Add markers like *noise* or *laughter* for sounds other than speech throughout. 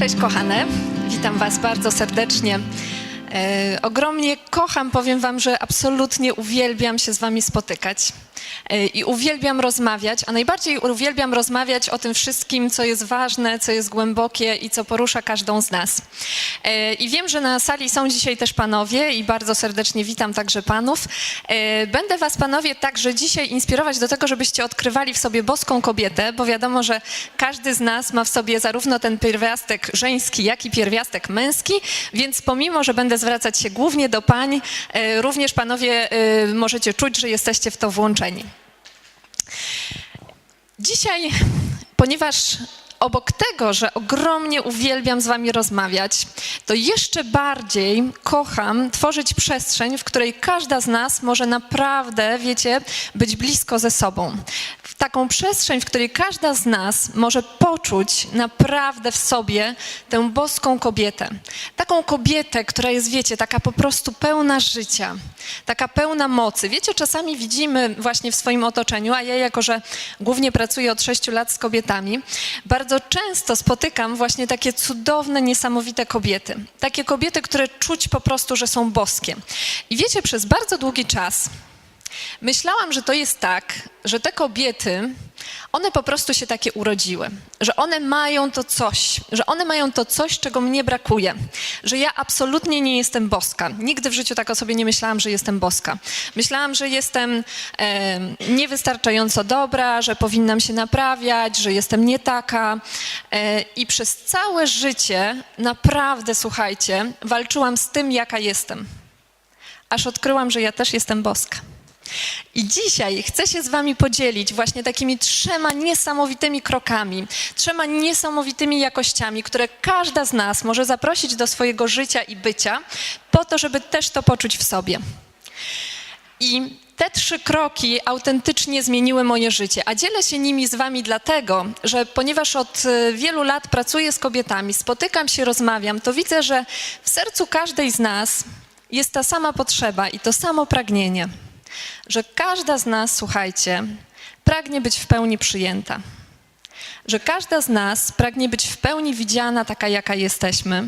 Cześć kochane, witam Was bardzo serdecznie. E, ogromnie kocham, powiem Wam, że absolutnie uwielbiam się z Wami spotykać i uwielbiam rozmawiać, a najbardziej uwielbiam rozmawiać o tym wszystkim, co jest ważne, co jest głębokie i co porusza każdą z nas. E, I wiem, że na sali są dzisiaj też panowie i bardzo serdecznie witam także panów. E, Będę Was, panowie, także dzisiaj inspirować do tego, żebyście odkrywali w sobie boską kobietę, bo wiadomo, że każdy z nas ma w sobie zarówno ten pierwiastek żeński, jak i pierwiastek męski, więc pomimo, że będę zwracać się głównie do pań, e, również panowie e, możecie czuć, że jesteście w to włączeni. Dzisiaj, ponieważ obok tego, że ogromnie uwielbiam z wami rozmawiać, to jeszcze bardziej kocham tworzyć przestrzeń, w której każda z nas może naprawdę, wiecie, być blisko ze sobą. W taką przestrzeń, w której każda z nas może poczuć naprawdę w sobie tę boską kobietę. Taką kobietę, która jest, wiecie, taka po prostu pełna życia, taka pełna mocy. Wiecie, czasami widzimy właśnie w swoim otoczeniu, a ja jako, że głównie pracuję od sześciu lat z kobietami, bardzo często spotykam właśnie takie cudowne, niesamowite kobiety. Takie kobiety, które czuć po prostu, że są boskie. I wiecie, przez bardzo długi czas myślałam, że to jest tak, że te kobiety, one po prostu się takie urodziły, że one mają to coś, że one mają to coś, czego mnie brakuje, że ja absolutnie nie jestem boska. Nigdy w życiu tak o sobie nie myślałam, że jestem boska. Myślałam, że jestem e, niewystarczająco dobra, że powinnam się naprawiać, że jestem nie taka. E, I przez całe życie naprawdę, słuchajcie, walczyłam z tym, jaka jestem. Aż odkryłam, że ja też jestem boska. I dzisiaj chcę się z Wami podzielić właśnie takimi trzema niesamowitymi krokami, trzema niesamowitymi jakościami, które każda z nas może zaprosić do swojego życia i bycia, po to, żeby też to poczuć w sobie. I te trzy kroki autentycznie zmieniły moje życie, a dzielę się nimi z Wami dlatego, że ponieważ od y, wielu lat pracuję z kobietami, spotykam się, rozmawiam, to widzę, że w sercu każdej z nas jest ta sama potrzeba i to samo pragnienie że każda z nas, słuchajcie, pragnie być w pełni przyjęta. Że każda z nas pragnie być w pełni widziana taka, jaka jesteśmy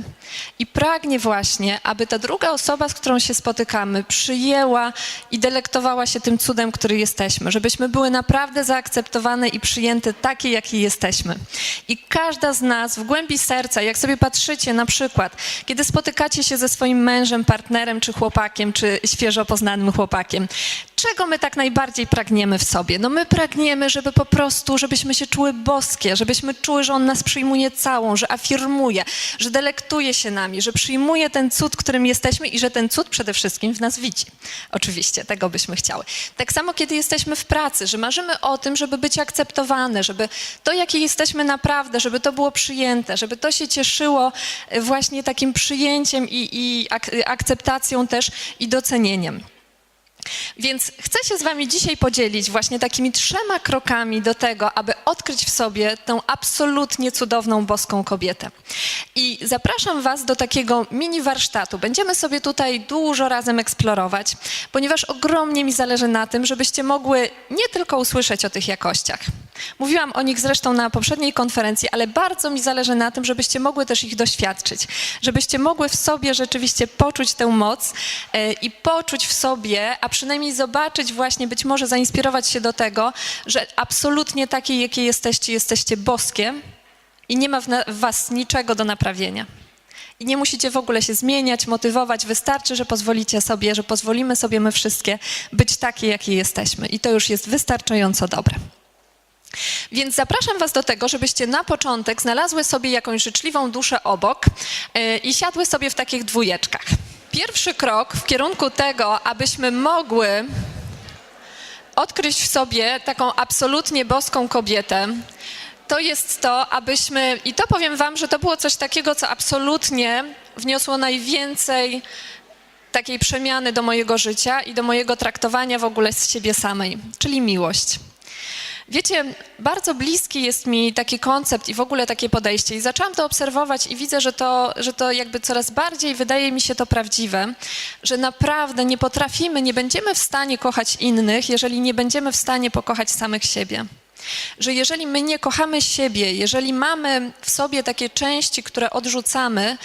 i pragnie właśnie, aby ta druga osoba, z którą się spotykamy, przyjęła i delektowała się tym cudem, który jesteśmy. Żebyśmy były naprawdę zaakceptowane i przyjęte takie, jakie jesteśmy. I każda z nas w głębi serca, jak sobie patrzycie na przykład, kiedy spotykacie się ze swoim mężem, partnerem, czy chłopakiem, czy świeżo poznanym chłopakiem, czego my tak najbardziej pragniemy w sobie? No my pragniemy, żeby po prostu, żebyśmy się czuły boskie, żebyśmy czuły, że On nas przyjmuje całą, że afirmuje, że delektuje się nami, że przyjmuje ten cud, którym jesteśmy i że ten cud przede wszystkim w nas widzi. Oczywiście, tego byśmy chciały. Tak samo, kiedy jesteśmy w pracy, że marzymy o tym, żeby być akceptowane, żeby to, jakie jesteśmy naprawdę, żeby to było przyjęte, żeby to się cieszyło e, właśnie takim przyjęciem i, i ak akceptacją też i docenieniem. Więc chcę się z Wami dzisiaj podzielić właśnie takimi trzema krokami do tego, aby odkryć w sobie tę absolutnie cudowną boską kobietę. I zapraszam Was do takiego mini warsztatu. Będziemy sobie tutaj dużo razem eksplorować, ponieważ ogromnie mi zależy na tym, żebyście mogły nie tylko usłyszeć o tych jakościach. Mówiłam o nich zresztą na poprzedniej konferencji, ale bardzo mi zależy na tym, żebyście mogły też ich doświadczyć, żebyście mogły w sobie rzeczywiście poczuć tę moc e, i poczuć w sobie, a przynajmniej zobaczyć właśnie, być może zainspirować się do tego, że absolutnie takie, jakie jesteście, jesteście boskie i nie ma w, was niczego do naprawienia. I nie musicie w ogóle się zmieniać, motywować. Wystarczy, że pozwolicie sobie, że pozwolimy sobie my wszystkie być takie, jakie jesteśmy. I to już jest wystarczająco dobre. Więc zapraszam Was do tego, żebyście na początek znalazły sobie jakąś życzliwą duszę obok yy, i siadły sobie w takich dwójeczkach. Pierwszy krok w kierunku tego, abyśmy mogły odkryć w sobie taką absolutnie boską kobietę, to jest to, abyśmy, i to powiem Wam, że to było coś takiego, co absolutnie wniosło najwięcej takiej przemiany do mojego życia i do mojego traktowania w ogóle z siebie samej, czyli miłość. Wiecie, bardzo bliski jest mi taki koncept i w ogóle takie podejście. I zaczęłam to obserwować i widzę, że to, że to jakby coraz bardziej wydaje mi się to prawdziwe, że naprawdę nie potrafimy, nie będziemy w stanie kochać innych, jeżeli nie będziemy w stanie pokochać samych siebie. Że jeżeli my nie kochamy siebie, jeżeli mamy w sobie takie części, które odrzucamy,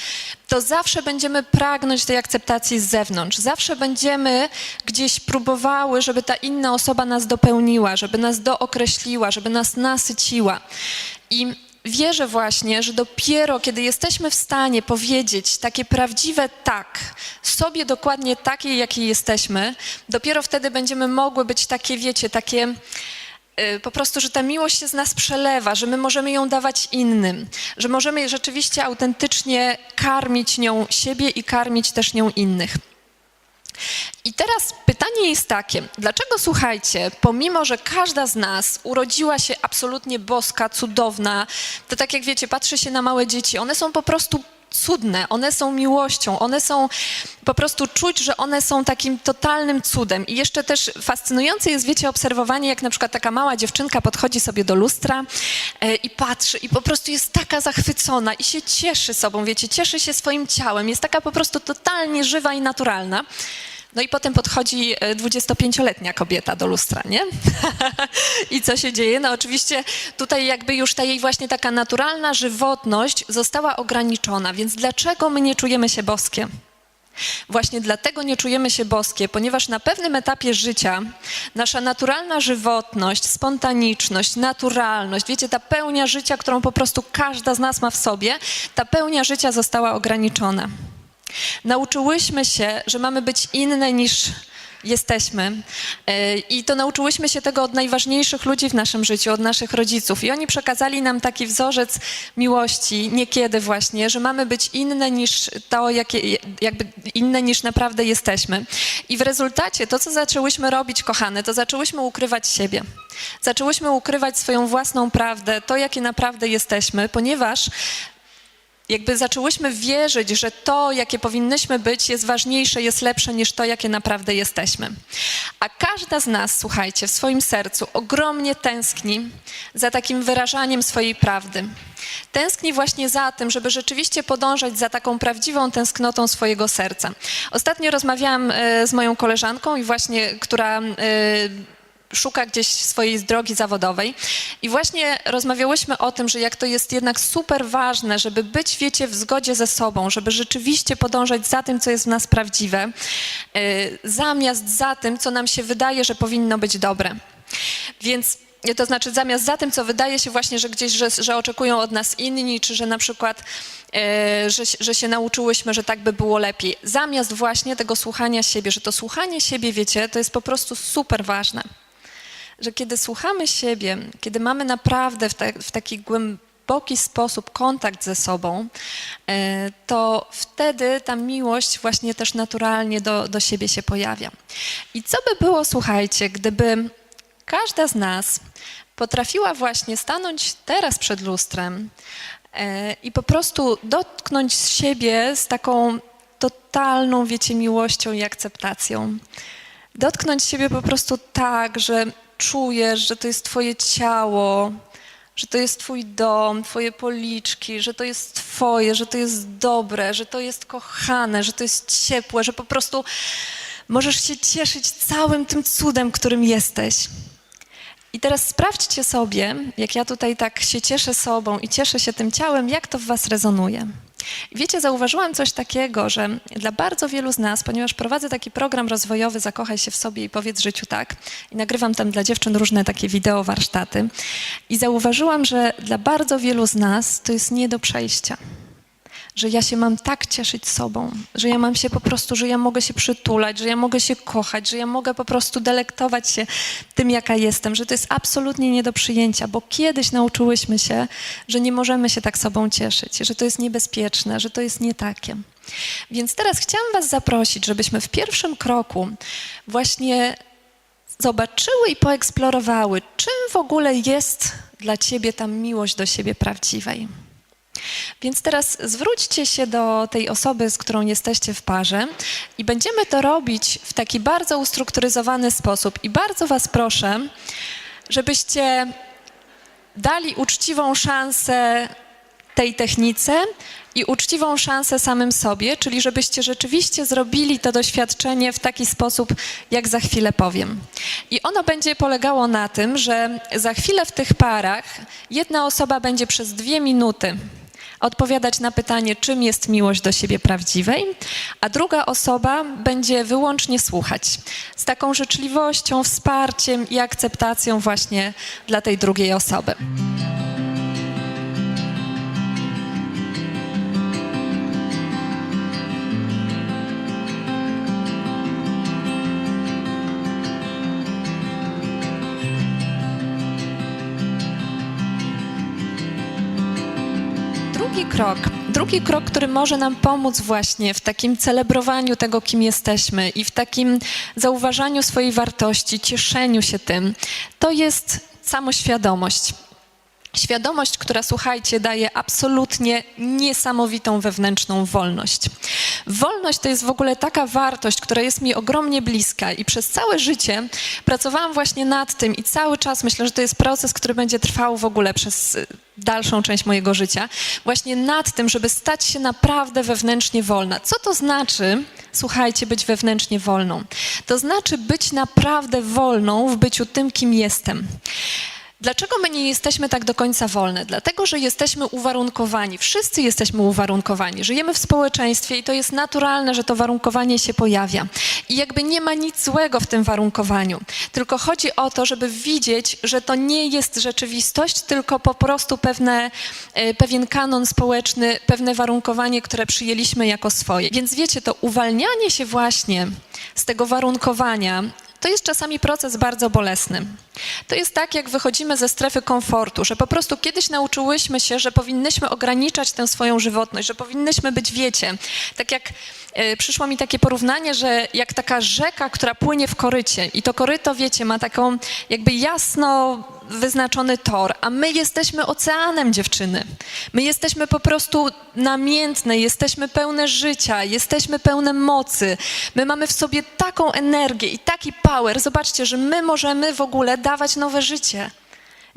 to zawsze będziemy pragnąć tej akceptacji z zewnątrz. Zawsze będziemy gdzieś próbowały, żeby ta inna osoba nas dopełniła, żeby nas dookreśliła, żeby nas nasyciła. I wierzę właśnie, że dopiero kiedy jesteśmy w stanie powiedzieć takie prawdziwe tak, sobie dokładnie takiej, jakiej jesteśmy, dopiero wtedy będziemy mogły być takie, wiecie, takie po prostu, że ta miłość się z nas przelewa, że my możemy ją dawać innym, że możemy rzeczywiście autentycznie karmić nią siebie i karmić też nią innych. I teraz pytanie jest takie, dlaczego słuchajcie, pomimo, że każda z nas urodziła się absolutnie boska, cudowna, to tak jak wiecie, patrzy się na małe dzieci, one są po prostu cudne, one są miłością, one są po prostu czuć, że one są takim totalnym cudem. I jeszcze też fascynujące jest, wiecie, obserwowanie, jak na przykład taka mała dziewczynka podchodzi sobie do lustra e, i patrzy i po prostu jest taka zachwycona i się cieszy sobą, wiecie, cieszy się swoim ciałem, jest taka po prostu totalnie żywa i naturalna. No i potem podchodzi e, 25-letnia kobieta do lustra, nie? *laughs* I co się dzieje? No oczywiście tutaj jakby już ta jej właśnie taka naturalna żywotność została ograniczona, więc dlaczego my nie czujemy się boskie? Właśnie dlatego nie czujemy się boskie, ponieważ na pewnym etapie życia nasza naturalna żywotność, spontaniczność, naturalność, wiecie, ta pełnia życia, którą po prostu każda z nas ma w sobie, ta pełnia życia została ograniczona. Nauczyłyśmy się, że mamy być inne niż jesteśmy. E, I to nauczyłyśmy się tego od najważniejszych ludzi w naszym życiu, od naszych rodziców. I oni przekazali nam taki wzorzec miłości, niekiedy właśnie, że mamy być inne niż to, jakie, jakby inne niż naprawdę jesteśmy. I w rezultacie to, co zaczęłyśmy robić, kochane, to zaczęłyśmy ukrywać siebie. Zaczęłyśmy ukrywać swoją własną prawdę, to, jakie naprawdę jesteśmy, ponieważ jakby zaczęłyśmy wierzyć, że to, jakie powinnyśmy być, jest ważniejsze, jest lepsze niż to, jakie naprawdę jesteśmy. A każda z nas, słuchajcie, w swoim sercu ogromnie tęskni za takim wyrażaniem swojej prawdy. Tęskni właśnie za tym, żeby rzeczywiście podążać za taką prawdziwą tęsknotą swojego serca. Ostatnio rozmawiałam e, z moją koleżanką i właśnie, która e, szuka gdzieś swojej drogi zawodowej. I właśnie rozmawiałyśmy o tym, że jak to jest jednak super ważne, żeby być, wiecie, w zgodzie ze sobą, żeby rzeczywiście podążać za tym, co jest w nas prawdziwe, y, zamiast za tym, co nam się wydaje, że powinno być dobre. Więc to znaczy zamiast za tym, co wydaje się właśnie, że gdzieś, że, że oczekują od nas inni, czy że na przykład, e, że, że się nauczyłyśmy, że tak by było lepiej. Zamiast właśnie tego słuchania siebie, że to słuchanie siebie, wiecie, to jest po prostu super ważne że kiedy słuchamy siebie, kiedy mamy naprawdę w, ta, w taki głęboki sposób kontakt ze sobą, e, to wtedy ta miłość właśnie też naturalnie do, do siebie się pojawia. I co by było, słuchajcie, gdyby każda z nas potrafiła właśnie stanąć teraz przed lustrem e, i po prostu dotknąć siebie z taką totalną, wiecie, miłością i akceptacją. Dotknąć siebie po prostu tak, że czujesz, że to jest Twoje ciało, że to jest Twój dom, Twoje policzki, że to jest Twoje, że to jest dobre, że to jest kochane, że to jest ciepłe, że po prostu możesz się cieszyć całym tym cudem, którym jesteś. I teraz sprawdźcie sobie, jak ja tutaj tak się cieszę sobą i cieszę się tym ciałem, jak to w Was rezonuje. Wiecie, zauważyłam coś takiego, że dla bardzo wielu z nas, ponieważ prowadzę taki program rozwojowy Zakochaj się w sobie i powiedz życiu tak i nagrywam tam dla dziewczyn różne takie wideo warsztaty i zauważyłam, że dla bardzo wielu z nas to jest nie do przejścia że ja się mam tak cieszyć sobą, że ja mam się po prostu, że ja mogę się przytulać, że ja mogę się kochać, że ja mogę po prostu delektować się tym, jaka jestem, że to jest absolutnie nie do przyjęcia, bo kiedyś nauczyłyśmy się, że nie możemy się tak sobą cieszyć, że to jest niebezpieczne, że to jest nie takie. Więc teraz chciałam Was zaprosić, żebyśmy w pierwszym kroku właśnie zobaczyły i poeksplorowały, czym w ogóle jest dla Ciebie ta miłość do siebie prawdziwej. Więc teraz zwróćcie się do tej osoby, z którą jesteście w parze i będziemy to robić w taki bardzo ustrukturyzowany sposób. I bardzo Was proszę, żebyście dali uczciwą szansę tej technice i uczciwą szansę samym sobie, czyli żebyście rzeczywiście zrobili to doświadczenie w taki sposób, jak za chwilę powiem. I ono będzie polegało na tym, że za chwilę w tych parach jedna osoba będzie przez dwie minuty odpowiadać na pytanie, czym jest miłość do siebie prawdziwej, a druga osoba będzie wyłącznie słuchać z taką życzliwością, wsparciem i akceptacją właśnie dla tej drugiej osoby. Krok, drugi krok, który może nam pomóc właśnie w takim celebrowaniu tego, kim jesteśmy i w takim zauważaniu swojej wartości, cieszeniu się tym, to jest samoświadomość. Świadomość, która, słuchajcie, daje absolutnie niesamowitą wewnętrzną wolność. Wolność to jest w ogóle taka wartość, która jest mi ogromnie bliska i przez całe życie pracowałam właśnie nad tym i cały czas myślę, że to jest proces, który będzie trwał w ogóle przez y, dalszą część mojego życia, właśnie nad tym, żeby stać się naprawdę wewnętrznie wolna. Co to znaczy, słuchajcie, być wewnętrznie wolną? To znaczy być naprawdę wolną w byciu tym, kim jestem. Dlaczego my nie jesteśmy tak do końca wolne? Dlatego, że jesteśmy uwarunkowani. Wszyscy jesteśmy uwarunkowani. Żyjemy w społeczeństwie i to jest naturalne, że to warunkowanie się pojawia. I jakby nie ma nic złego w tym warunkowaniu. Tylko chodzi o to, żeby widzieć, że to nie jest rzeczywistość, tylko po prostu pewne, e, pewien kanon społeczny, pewne warunkowanie, które przyjęliśmy jako swoje. Więc wiecie, to uwalnianie się właśnie z tego warunkowania to jest czasami proces bardzo bolesny. To jest tak, jak wychodzimy ze strefy komfortu, że po prostu kiedyś nauczyłyśmy się, że powinnyśmy ograniczać tę swoją żywotność, że powinnyśmy być, wiecie, tak jak przyszło mi takie porównanie, że jak taka rzeka, która płynie w korycie i to koryto, wiecie, ma taką jakby jasno wyznaczony tor, a my jesteśmy oceanem, dziewczyny. My jesteśmy po prostu namiętne, jesteśmy pełne życia, jesteśmy pełne mocy. My mamy w sobie taką energię i taki power. Zobaczcie, że my możemy w ogóle dawać nowe życie.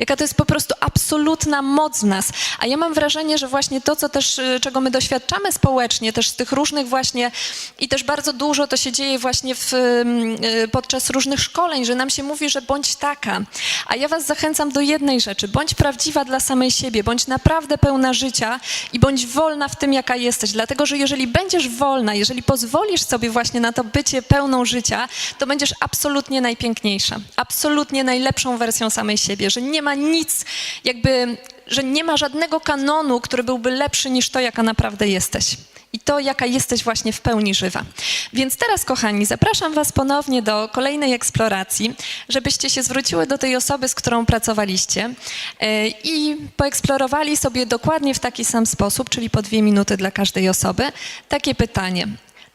Jaka to jest po prostu absolutna moc nas. A ja mam wrażenie, że właśnie to, co też, y, czego my doświadczamy społecznie, też z tych różnych właśnie i też bardzo dużo to się dzieje właśnie w, y, podczas różnych szkoleń, że nam się mówi, że bądź taka. A ja was zachęcam do jednej rzeczy. Bądź prawdziwa dla samej siebie, bądź naprawdę pełna życia i bądź wolna w tym, jaka jesteś. Dlatego, że jeżeli będziesz wolna, jeżeli pozwolisz sobie właśnie na to bycie pełną życia, to będziesz absolutnie najpiękniejsza. Absolutnie najlepszą wersją samej siebie, że nie ma nic, jakby, że nie ma żadnego kanonu, który byłby lepszy niż to, jaka naprawdę jesteś. I to, jaka jesteś właśnie w pełni żywa. Więc teraz, kochani, zapraszam Was ponownie do kolejnej eksploracji, żebyście się zwróciły do tej osoby, z którą pracowaliście yy, i poeksplorowali sobie dokładnie w taki sam sposób, czyli po dwie minuty dla każdej osoby, takie pytanie.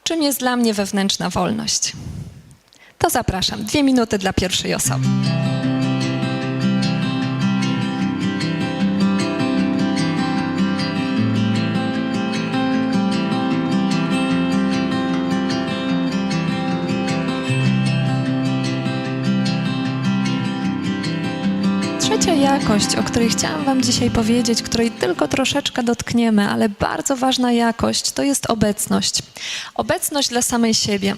Czym jest dla mnie wewnętrzna wolność? To zapraszam. Dwie minuty dla pierwszej osoby. Jakość, o której chciałam Wam dzisiaj powiedzieć, której tylko troszeczkę dotkniemy, ale bardzo ważna jakość, to jest obecność. Obecność dla samej siebie.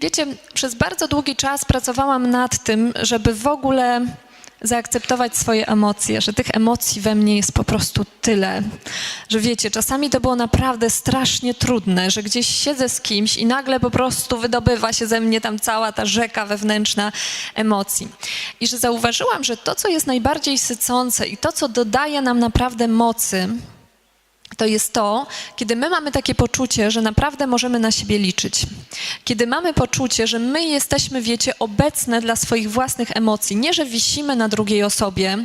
Wiecie, przez bardzo długi czas pracowałam nad tym, żeby w ogóle zaakceptować swoje emocje, że tych emocji we mnie jest po prostu tyle, że wiecie, czasami to było naprawdę strasznie trudne, że gdzieś siedzę z kimś i nagle po prostu wydobywa się ze mnie tam cała ta rzeka wewnętrzna emocji. I że zauważyłam, że to, co jest najbardziej sycące i to, co dodaje nam naprawdę mocy, to jest to, kiedy my mamy takie poczucie, że naprawdę możemy na siebie liczyć. Kiedy mamy poczucie, że my jesteśmy, wiecie, obecne dla swoich własnych emocji. Nie, że wisimy na drugiej osobie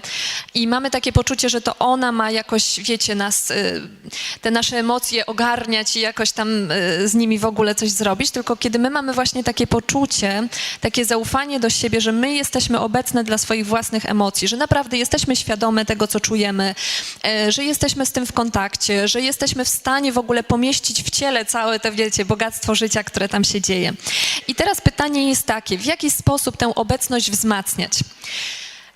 i mamy takie poczucie, że to ona ma jakoś, wiecie, nas, y, te nasze emocje ogarniać i jakoś tam y, z nimi w ogóle coś zrobić, tylko kiedy my mamy właśnie takie poczucie, takie zaufanie do siebie, że my jesteśmy obecne dla swoich własnych emocji, że naprawdę jesteśmy świadome tego, co czujemy, y, że jesteśmy z tym w kontakcie, że jesteśmy w stanie w ogóle pomieścić w ciele całe te, wiecie, bogactwo życia, które tam się dzieje. I teraz pytanie jest takie, w jaki sposób tę obecność wzmacniać?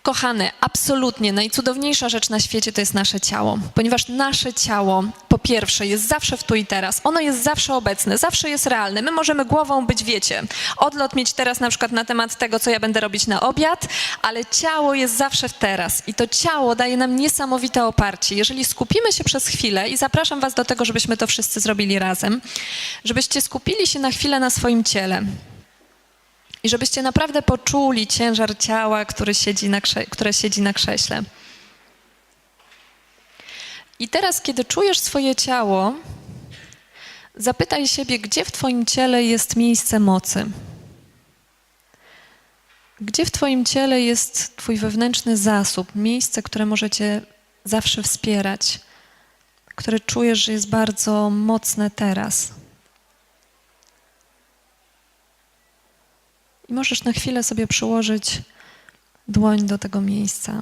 Kochane, absolutnie najcudowniejsza rzecz na świecie to jest nasze ciało, ponieważ nasze ciało po pierwsze jest zawsze w tu i teraz, ono jest zawsze obecne, zawsze jest realne. My możemy głową być, wiecie, odlot mieć teraz na przykład na temat tego, co ja będę robić na obiad, ale ciało jest zawsze w teraz i to ciało daje nam niesamowite oparcie. Jeżeli skupimy się przez chwilę i zapraszam was do tego, żebyśmy to wszyscy zrobili razem, żebyście skupili się na chwilę na swoim ciele. I żebyście naprawdę poczuli ciężar ciała, który siedzi na które siedzi na krześle. I teraz, kiedy czujesz swoje ciało, zapytaj siebie, gdzie w Twoim ciele jest miejsce mocy. Gdzie w Twoim ciele jest Twój wewnętrzny zasób, miejsce, które może Cię zawsze wspierać, które czujesz, że jest bardzo mocne teraz. I możesz na chwilę sobie przyłożyć dłoń do tego miejsca.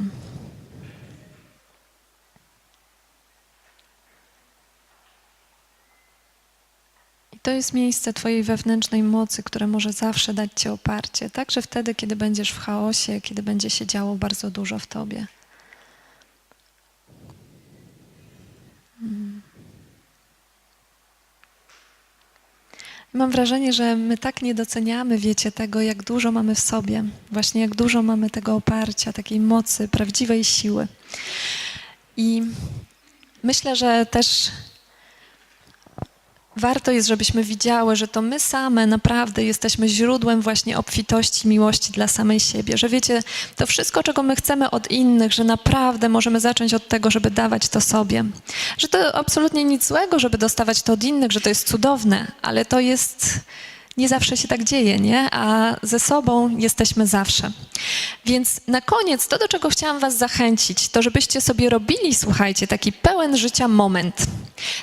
I to jest miejsce Twojej wewnętrznej mocy, które może zawsze dać Ci oparcie, także wtedy, kiedy będziesz w chaosie, kiedy będzie się działo bardzo dużo w Tobie. Mam wrażenie, że my tak nie doceniamy, wiecie, tego, jak dużo mamy w sobie, właśnie jak dużo mamy tego oparcia, takiej mocy, prawdziwej siły. I myślę, że też warto jest, żebyśmy widziały, że to my same naprawdę jesteśmy źródłem właśnie obfitości, miłości dla samej siebie. Że wiecie, to wszystko, czego my chcemy od innych, że naprawdę możemy zacząć od tego, żeby dawać to sobie. Że to absolutnie nic złego, żeby dostawać to od innych, że to jest cudowne, ale to jest. Nie zawsze się tak dzieje, nie? A ze sobą jesteśmy zawsze. Więc na koniec to, do czego chciałam Was zachęcić, to żebyście sobie robili, słuchajcie, taki pełen życia moment.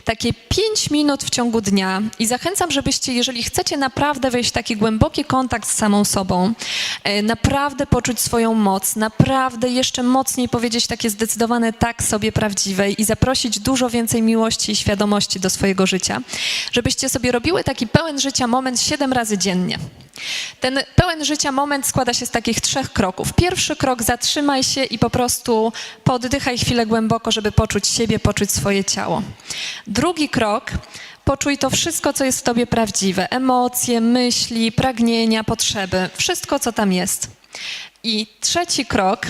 Takie pięć minut w ciągu dnia i zachęcam, żebyście, jeżeli chcecie naprawdę wejść w taki głęboki kontakt z samą sobą, e, naprawdę poczuć swoją moc, naprawdę jeszcze mocniej powiedzieć takie zdecydowane tak sobie prawdziwej i zaprosić dużo więcej miłości i świadomości do swojego życia, żebyście sobie robiły taki pełen życia moment siedem razy dziennie. Ten pełen życia moment składa się z takich trzech kroków. Pierwszy krok zatrzymaj się i po prostu poddychaj chwilę głęboko, żeby poczuć siebie, poczuć swoje ciało. Drugi krok poczuj to wszystko, co jest w tobie prawdziwe: emocje, myśli, pragnienia, potrzeby, wszystko, co tam jest. I trzeci krok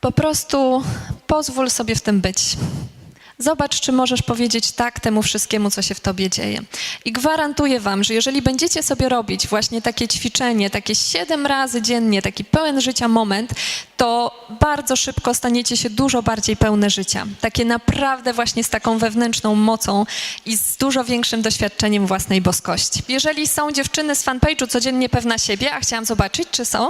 po prostu pozwól sobie w tym być. Zobacz, czy możesz powiedzieć tak temu wszystkiemu, co się w tobie dzieje. I gwarantuję wam, że jeżeli będziecie sobie robić właśnie takie ćwiczenie, takie siedem razy dziennie, taki pełen życia moment, to bardzo szybko staniecie się dużo bardziej pełne życia. Takie naprawdę właśnie z taką wewnętrzną mocą i z dużo większym doświadczeniem własnej boskości. Jeżeli są dziewczyny z fanpage'u codziennie pewna siebie, a chciałam zobaczyć, czy są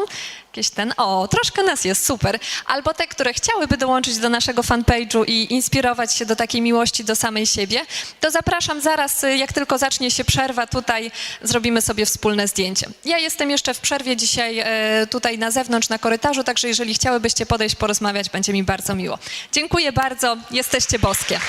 jakieś ten, o, troszkę nas jest, super. Albo te, które chciałyby dołączyć do naszego fanpage'u i inspirować się do takiej miłości do samej siebie, to zapraszam zaraz, y, jak tylko zacznie się przerwa, tutaj zrobimy sobie wspólne zdjęcie. Ja jestem jeszcze w przerwie dzisiaj e, tutaj na zewnątrz, na korytarzu, także jeżeli chciałybyście podejść, porozmawiać, będzie mi bardzo miło. Dziękuję bardzo, jesteście boskie.